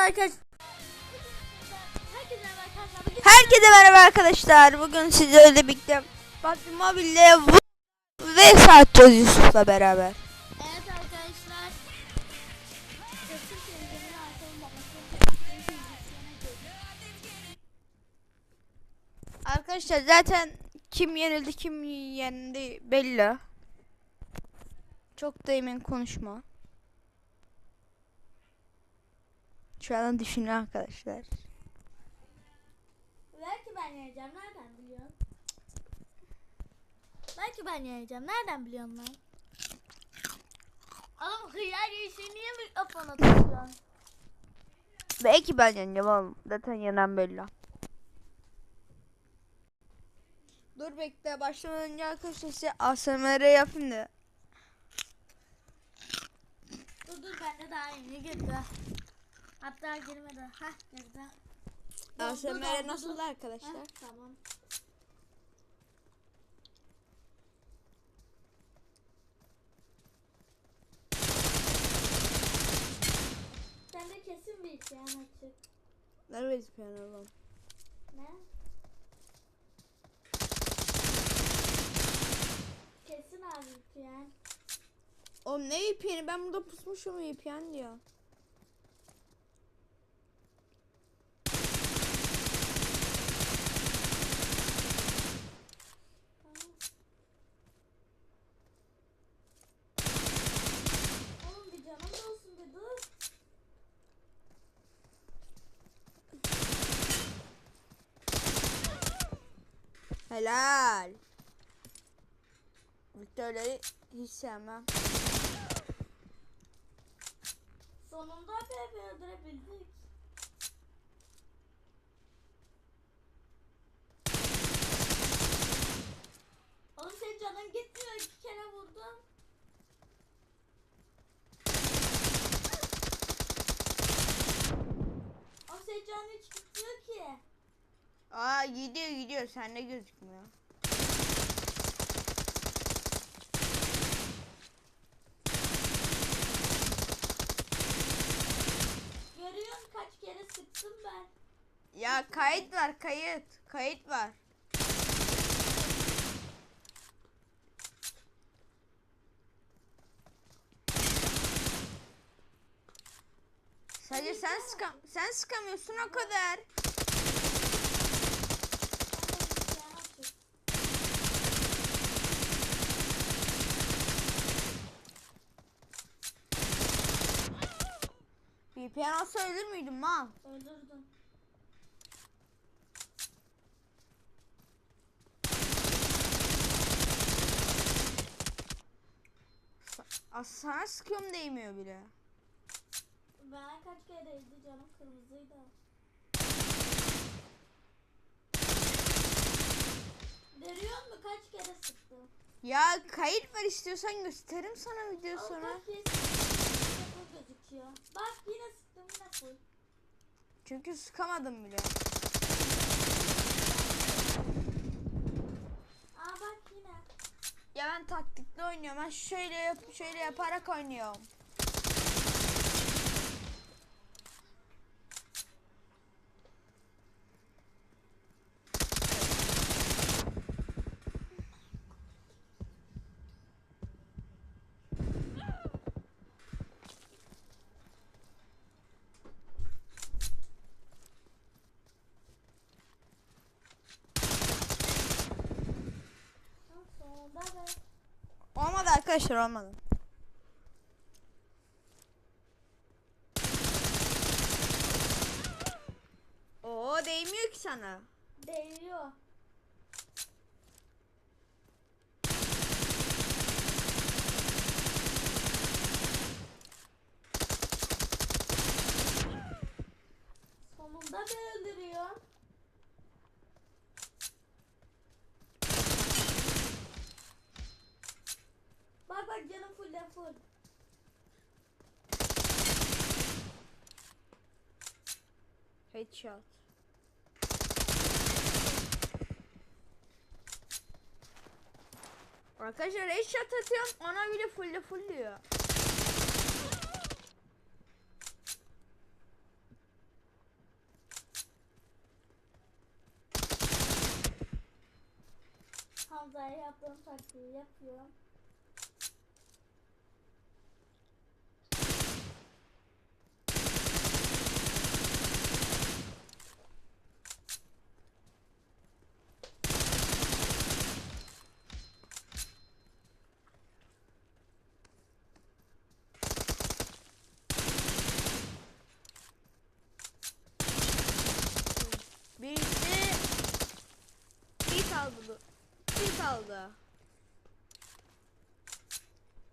arkadaşlar. Herkese merhaba arkadaşlar. Bugün sizlerle birlikte Mobile'le v- ve satacağız Yusuf'la beraber. evet arkadaşlar. Arkadaşlar zaten kim yenildi kim yendi belli. Çok da emin konuşma. Şu an düşünün arkadaşlar. Belki ben yeneceğim. Nereden biliyorsun? Belki ben yeneceğim. Nereden biliyorsun lan? Oğlum hıyar yeşil niye mikrofona tutuyorsun? Belki ben yeneceğim oğlum. Zaten yenen belli. Dur bekle başlamadan önce arkadaşlar size ASMR yapayım da. dur dur bende daha yeni girdi. Hatta girmedi. Hah girdi. ASMR nasıl arkadaşlar? Heh, tamam. Sende kesin bir isyan açık. Nerede piyano oğlum? Ne? Kesin abi isyan. Oğlum ne VPN'i? Ben burada pusmuşum VPN diyor. Oğlum bir canım da olsun bir dur. Helal. Victor'ları hiç sevmem. Sonunda bebe öldürebildik. Oğlum senin canın gitmiyor iki kere vurdum. Oğlum senin canın hiç gitmiyor ki. Aa gidiyor gidiyor sende gözükmüyor. Görüyorsun kaç kere sıktım ben. Ya kayıt var kayıt. Kayıt var. Sadece sen sıkam sen sıkamıyorsun o kadar. Bende bir isyan açık. VPN olsa ölür müydün mal? Öldürdüm. As sana sıkıyorum değmiyor bile. Ben kaç kereydi canım kırmızıydı. Görüyor musun kaç kere sıktım? Ya kayıt var istiyorsan gösteririm sana video sonra. bak yine sıktım, full gözüküyor. Bak yine sıktım yine full. Çünkü sıkamadım bile. Aa bak yine. Ya ben taktikli oynuyorum. Ben şöyle yap şöyle yaparak oynuyorum. Ha, sonunda be. Olmadı arkadaşlar olmadı. Oo değmiyor ki sana. Değiyor. Canım full full. Headshot. Arkadaşlar headshot atıyorum ona bile full full diyor. Hamza'ya yaptığım taktiği yapıyorum. Kaldı.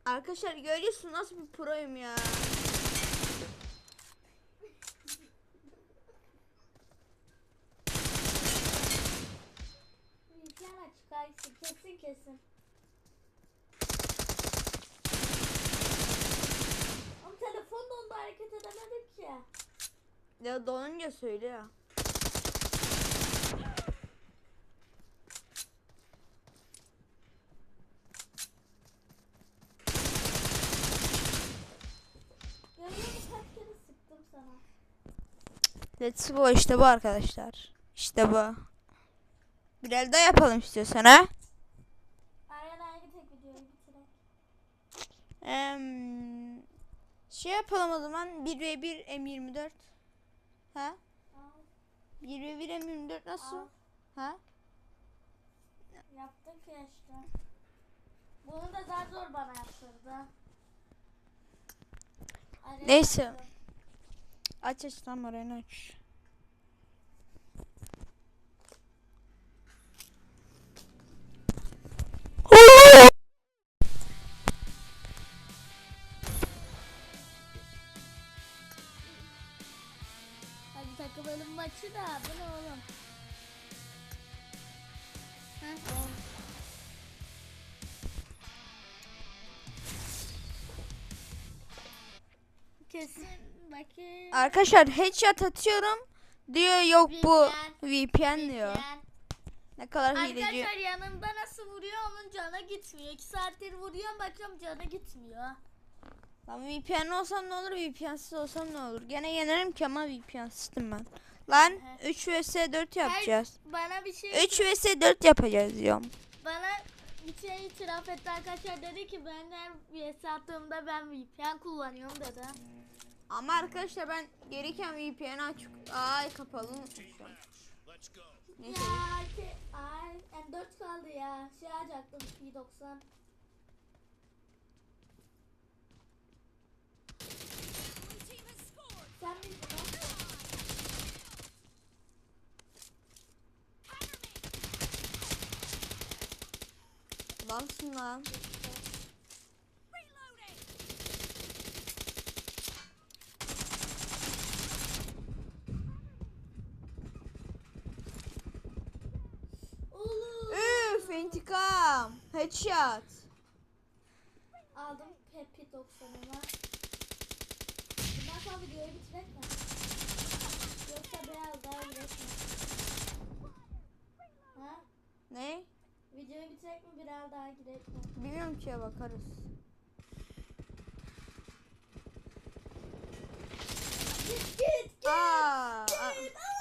Arkadaşlar görüyorsun nasıl bir proyum ya. Açık Ayşe kesin kesin. Ama telefonla onda hareket edemedim ki. Ya donunca söyle ya. Görüyor musun kaç kere sıktım sana. Let's go işte bu arkadaşlar. İşte bu. Biraz daha yapalım istiyorsan ha. Em, şey yapalım o zaman 1v1 M24. Ha? Al, 1v1 M24 nasıl? al. Ha? Yaptık ya işte. Bunu da daha zor bana yaptırdı. Aryan Neyse. yaptı. Aç aç tam orayı aç. Hadi takılalım maçı da. Bu ne oğlum? Kesin bakayım. Arkadaşlar headshot atıyorum. Diyor yok bu VPN diyor. VPN. Ne kadar hileci. Arkadaşlar yanımda nasıl vuruyor onun canı gitmiyor. 2 saattir vuruyorum bakıyorum canı gitmiyor. Lan VPN olsam ne olur VPN'siz olsam ne olur. Gene yenerim ki ama VPN'sizdim ben. Lan Ehe. 3 vs 4 yapacağız. Her, bana bir şey 3 vs 4 yapacağız diyorum. bana bir şey itiraf etti arkadaşlar dedi ki ben her VS attığımda ben VPN kullanıyorum dedi. Ama arkadaşlar ben gereken VPN açık. Ay kapalı unutmuşum. Neyse. Ya ki ay M4 kaldı ya. Şey alacaktım P90. Sen miydin? Adamsın lan. Oğlum. Üf intikam. Headshot. Aldım Pepi 90'ımı. Bundan sonra videoyu bitirek mi? Yoksa biraz daha girek mi? Ha? Ne? Videoyu bitirek mi biraz daha girek mi? Bilmiyorum ki bakarız. Git git git. Aa, aa. git. Aa!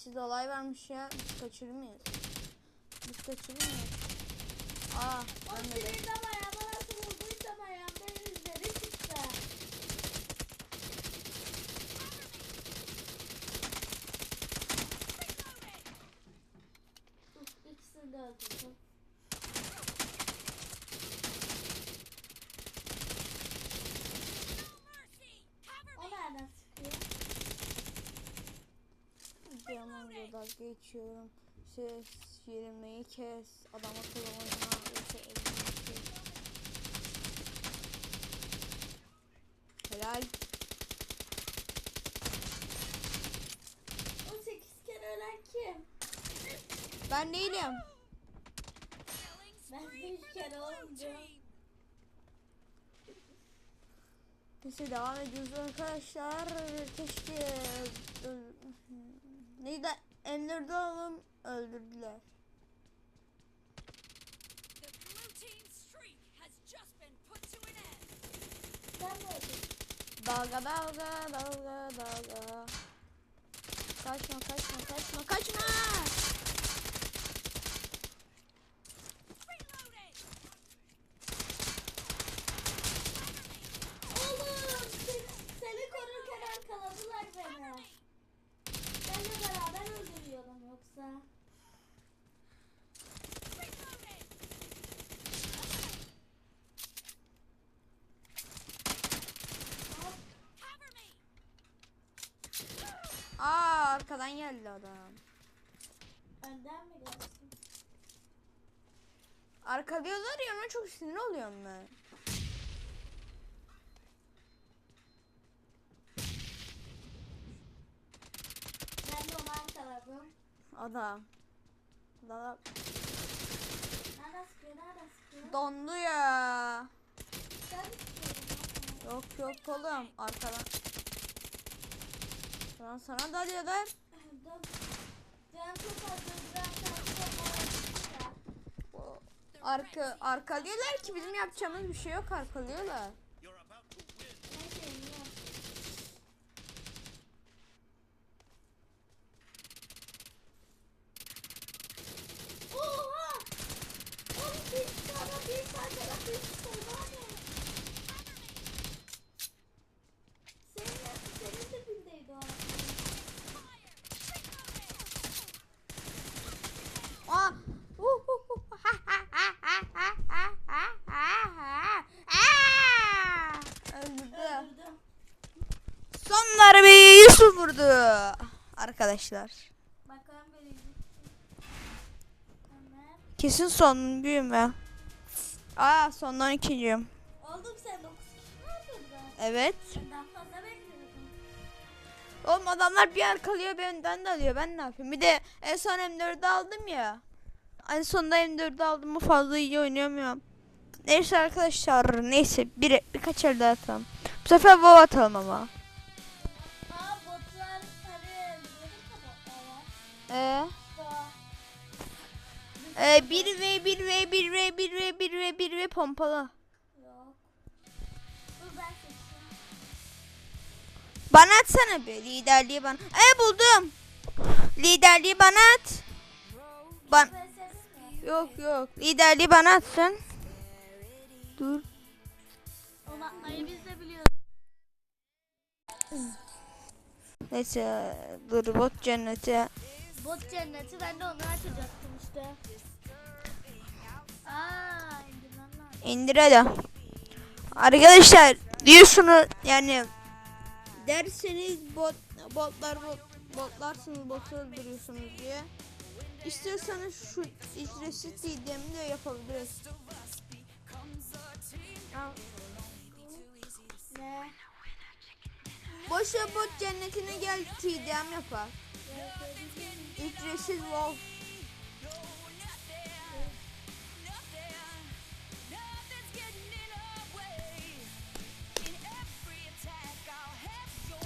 Beşsiz olay varmış ya. Biz kaçırır mıyız? Biz kaçırır mıyız? Aa, O ölmedi. Diamond'a dalga geçiyorum. Ses yerimleyi kes. Adam akıllı oyna. Yoksa elini kes. Helal. 18 kere ölen kim? Ben değilim. Ben de 3 kere olunca. Neyse devam ediyoruz arkadaşlar. Keşke neydi? Ender alın öldürdüler. Dalga dalga dalga dalga. Kaçma kaçma kaçma kaçma. Adam. Önden mi gelsin? Arkalıyorlar ya ona çok sinir oluyorum ben. Ben de onu arkaladım. Adam. Adam Nereden sıkıyor? Nereden sıkıyor? dondu ya. Yok yok oğlum arkadan. Lan sana dalıyorlar. Canım Arka, arkalıyorlar ki. Bizim yapacağımız bir şey yok. Arkalıyorlar. Arkadaşlar. Bakalım. Kesin sonuncuyum ben. Aa sondan ikinciyim. Oldum sen 9 kişi mi öldürdün? Evet. Ben daha fazla bekliyordum. Oğlum adamlar bir arkalıyor bir önden de alıyor. Ben ne yapayım? Bir de en son M4'ü aldım ya. En sonunda M4'ü aldım mı fazla iyi oynayamıyorum. Neyse arkadaşlar neyse bir, birkaç el daha atalım. Bu sefer WoW atalım ama. Ee, Doğa. e, 1 v 1 v 1 v 1 v 1 v 1 v pompalı. Yok. Bana atsana bir liderliği bana. E buldum. Liderliği bana at. Ban yok yok. Liderliği bana atsın. Dur. Atmayı biz. Neyse dur bot cenneti. Bot cenneti ben de onu açacaktım işte. Aa. İndir hadi. Arkadaşlar diyorsunuz yani derseniz bot botlar bot botlarsınız botu öldürüyorsunuz diye. İstiyorsanız şu ücretsiz TDM'i de yapabiliriz. Ne? Boşa bot cennetine gel TDM yapar. Ücretsiz WoW.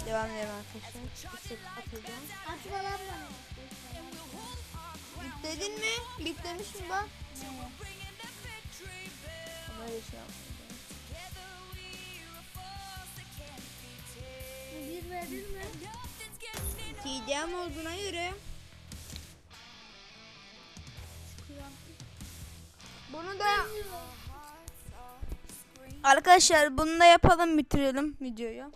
Devam edelim arkadaşlar. Isık atacağım. Atma lan bana. Bipledin mi? Biplemiş mi bak? Ama öyle şey yapmayacağım. Bir verdin mi? TDM olduğuna göre bunu da Arkadaşlar bunu da yapalım bitirelim videoyu.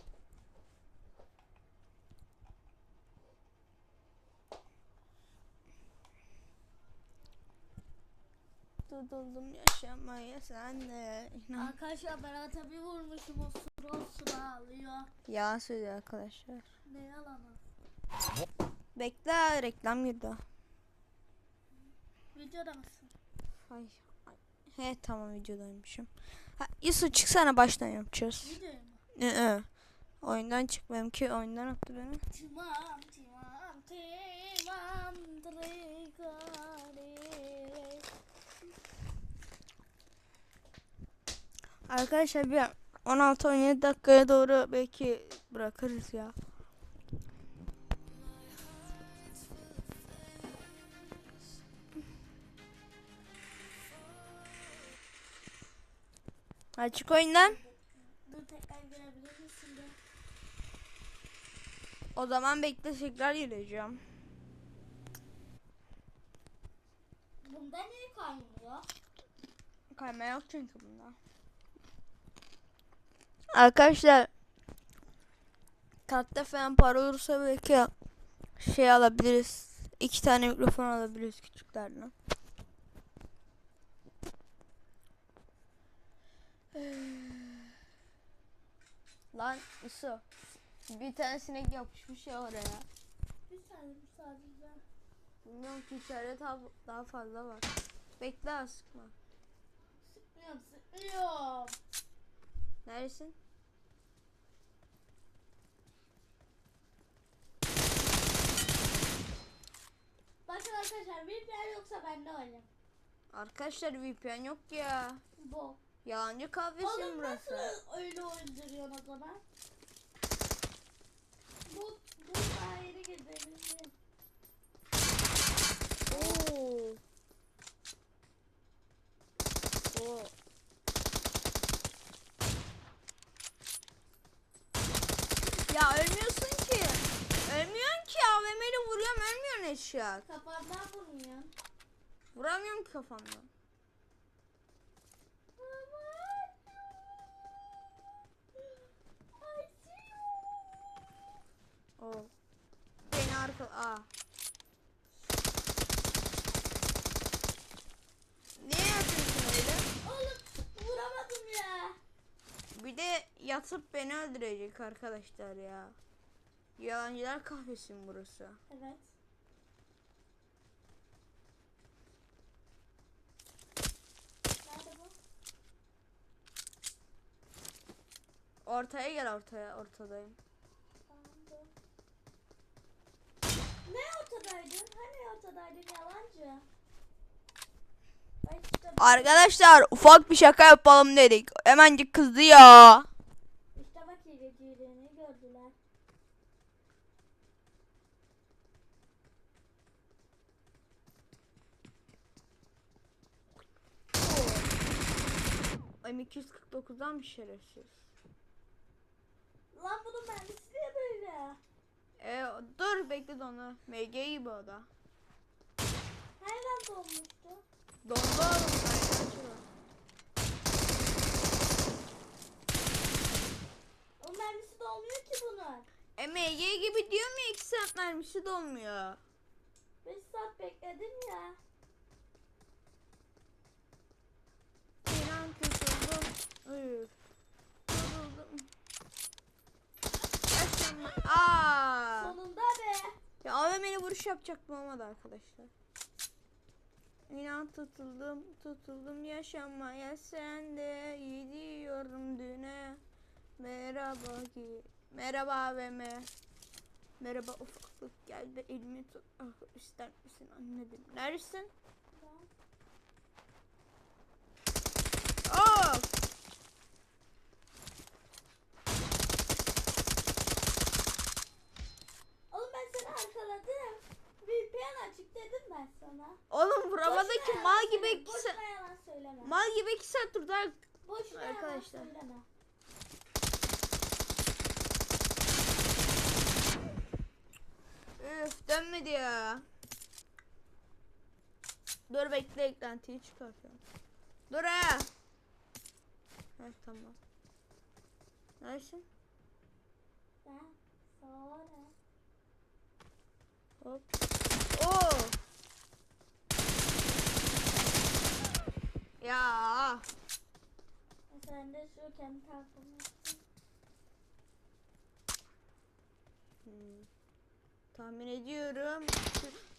Tutuldum yaşamaya sen de. Arkadaşlar ben ata bir vurmuşum o sıra o sıra ağlıyor. Yalan söylüyor arkadaşlar. Ne yalanı. Bekle reklam girdi. Videoda mısın? Ay, He tamam videodaymışım. Ha, Yusuf çıksana baştan yapacağız. Ee, oyundan çık benimki oyundan attı beni. Timam timam timam. Arkadaşlar bir 16-17 dakikaya doğru belki bırakırız ya. Oyundan. Görebilir misin de? O zaman bekle tekrar gireceğim. Bunda niye kaymıyor? Kayma yok çünkü bunda. Arkadaşlar kartta falan para olursa belki şey alabiliriz. İki tane mikrofon alabiliriz küçüklerden. Lan Isu. Bir tane sinek yapışmış ya oraya. Bir saniye bir sadece. Bilmiyorum ki içeride daha, daha fazla var. Bekle az sıkma. Sıkmıyorum sıkmıyorum. Neredesin? Bakın arkadaşlar VPN yoksa bende oynayayım. Arkadaşlar VPN yok ya. Bu. Yalancı kahvesin Oğlum burası. nasıl öyle öldürüyorsun o zaman? Bu, bu yeni girdiğimizin. Oo. Oo. Ya ölmüyorsun ki. Ölmüyorsun ki AVM'yle vuruyorum ölmüyorsun eşya. Kafandan vurmuyor. Vuramıyorum ki kafamdan. Oo. Beni arka... Aa. Niye yapıyorsun öyle? Oğlum vuramadım ya. Bir de yatıp beni öldürecek arkadaşlar ya. Yalancılar kahvesin burası. Evet. Ortaya gel ortaya. Ortadayım. Tamam, dur. Ne ortadaydın? Hani ortadaydın yalancı? Ay işte, bak- Arkadaşlar ufak bir şaka yapalım dedik. Hemencik kızdı ya. işte bak hileciğini gördüler. M249'dan bir şerefsiz. Lan bunun mermisi niye böyle? E, dur bekle onu. MG gibi o da. Nereden dolmuştu? Dondu oğlum. O mermisi dolmuyor ki bunun. E, MG gibi diyor mu 2 saat mermisi dolmuyor. 5 saat bekledim ya. İnan kurtuldum. Üf. Aa. Sonunda be. Ya AVM'li vuruş yapacaktım olmadı arkadaşlar. İnan tutuldum, tutuldum yaşamaya sen de gidiyorum düne. Merhaba ki, merhaba AVM. Merhaba ufaklık gel de elimi tut. Ah, ister misin annedim? Neredesin? Oh! Oğlum ben seni arkaladım. VPN açık dedim ben sana. Oğlum vuramadı Boşuna mal gibi söyleme, iki saat. Mal gibi iki saat durdu. Boşuna Arkadaşlar. söyleme. Üf dönmedi ya. Dur bekle eklentiyi çıkartıyorum. Dur ha. Evet tamam. Neredesin? Ben sonra. Hop. Oo. Ya. Sen de şu kendi tarafını. Hmm. Tahmin ediyorum.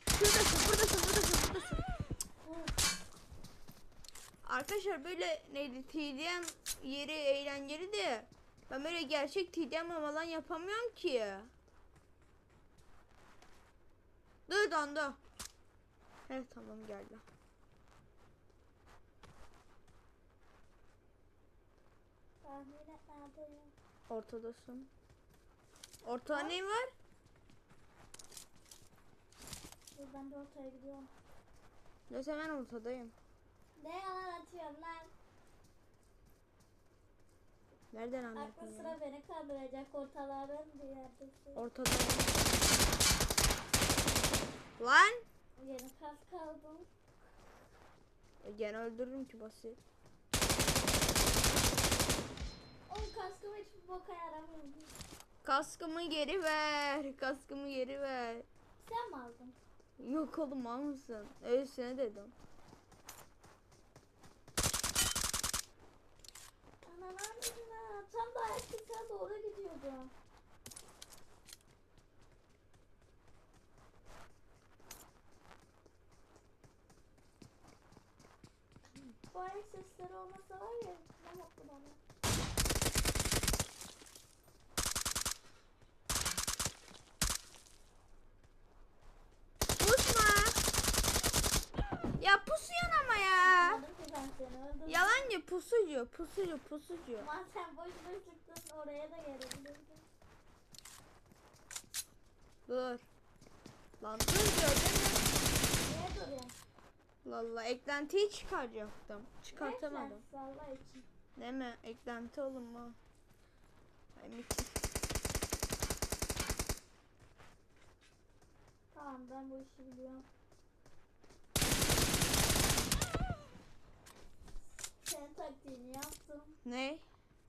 Şuradasın, buradasın, buradasın, buradasın. Arkadaşlar böyle neydi TDM yeri eğlenceli de ben böyle gerçek TDM falan yapamıyorum ki. Dur dondu. Evet tamam geldi. Ortadasın. Ortada ne var? Dur ben de ortaya gidiyorum. Ne hemen ortadayım. Ne yalan atıyorum lan? Nereden Aklı anladın ya? sıra beni kandıracak ortalardan bir yerdesin. Ortada. Lan! Yeni kas kaldım. E, Gene öldürürüm ki basit. Oğlum kaskım hiçbir boka yaramıyor. Kaskımı geri ver. Kaskımı geri ver. Sen mi aldın? Yok oğlum mal mısın? Öylesine dedim. Anam tam da ayak sesine doğru gidiyordum. Bu ayak sesleri olmasa var ya ne mutlu bana. Pusma! Ya pusuyorsun ama ya. Anladım ki ben seni öldürdüm. Yalancı pusucu, pusucu, pusucu. Ama sen boş boş çıktın oraya da gelebilirdin. Dur. Lan dur gördün mü? Niye duruyorsun? Valla eklentiyi çıkaracaktım. Çıkartamadım. Neyse, Salla için. Değil mi? Eklenti oğlum mu? Ay Miki. Tamam ben bu işi biliyorum. Senin taktiğini yaptım. Ne?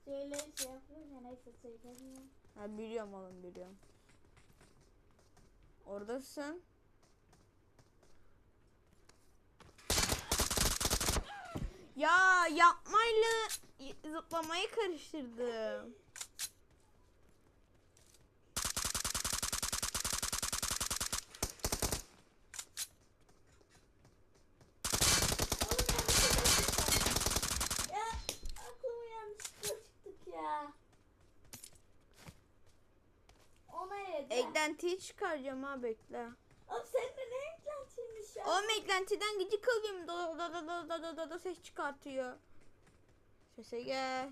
Şöyle şey yapıyorum ya neyse söylemiyorum. Ha biliyorum oğlum biliyorum. Oradasın. Ya yapmayla zıplamayı karıştırdım. Oğlum yanlışlıkla çıktım. Ya aklıma yanlışlıkla çıktık ya. Ona yedi. Eklentiyi çıkaracağım ha bekle. Oğlum senin de ne eklentiymiş ya? Oğlum eklentiden gıcık alıyorum. Da da da da da da da da ses çıkartıyor. Sese gel.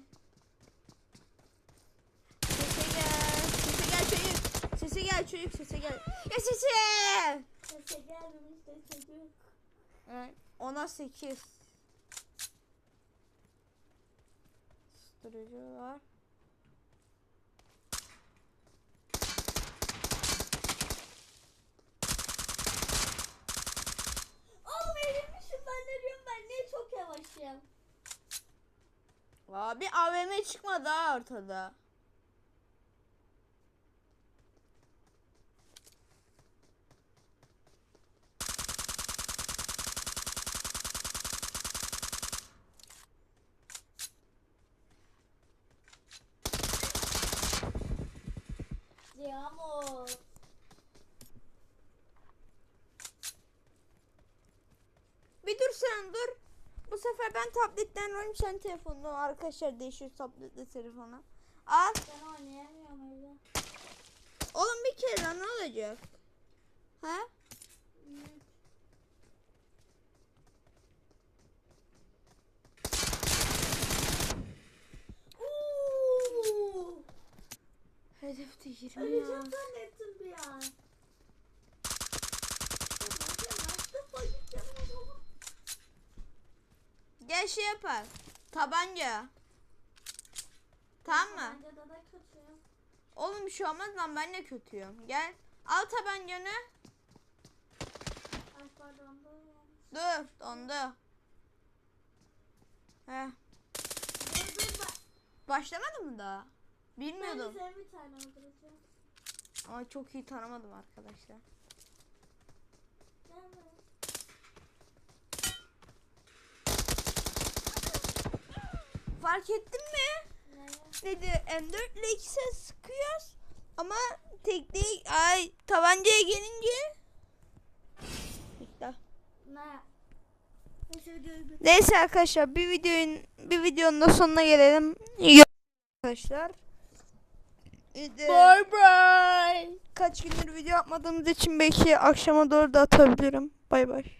Sese gel. Sese gel çocuk. Sese gel çocuk. Sese gel. Ya sese. Sese çocuk. Evet, Ona 8. Susturucu var. Oğlum eğlenmişim ben de diyorum ben yavaşım? Abi AVM çıkmadı ha ortada. Yağmur. Bir dur sen dur. Bu sefer ben tabletten oynayayım sen telefonla. Arkadaşlar değişiyor tabletle telefona. Al. Ben oynayamıyorum öyle. Oğlum bir kere lan ne olacak? Ha? Hedefte 20 Öleceğim ya. zannettim bir an. Kaç defa gideceğim o zaman? Gel şey yapar. Tabanca. Tamam mı? Oğlum bir şey olmaz lan ben de kötüyüm. Gel. Al tabancanı. Ay pardon. Dur dondu. Heh. Dur dur bak. Başlamadı mı daha? Ben Bilmiyordum. seni bir tane öldüreceğim. Ama çok iyi tanımadım arkadaşlar. Gel Fark ettin mi? Ne? Dedi M4 ile iki ses sıkıyoruz. Ama tekte ay tabancaya gelince? Neyse arkadaşlar bir videonun bir videonun da sonuna gelelim. İyi arkadaşlar. Bye bye. Kaç gündür video yapmadığımız için belki akşama doğru da atabilirim. Bay bay.